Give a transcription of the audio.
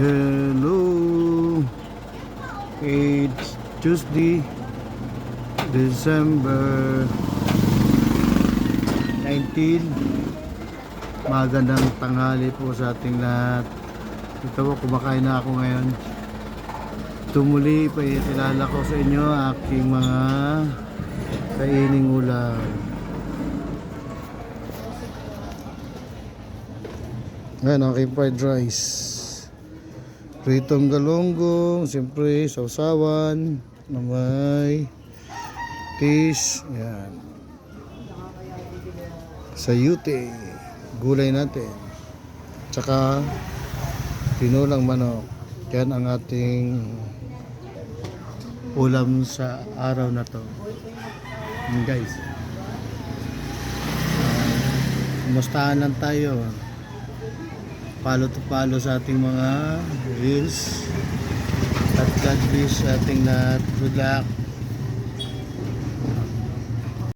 Hello. It's Tuesday, December 19. Magandang tanghali po sa ating lahat. Ito po, kumakain na ako ngayon. Tumuli pa itilala ko sa inyo aking mga kaining ulam. Ngayon, aking fried rice. Pritong galonggong, siyempre, sausawan, na may tis, yan. Sayute, gulay natin. Tsaka, tinulang manok. Yan ang ating ulam sa araw na to. Yan guys. Uh, kumustahan lang tayo follow to follow sa ating mga reels. At God bless ating lahat. Good luck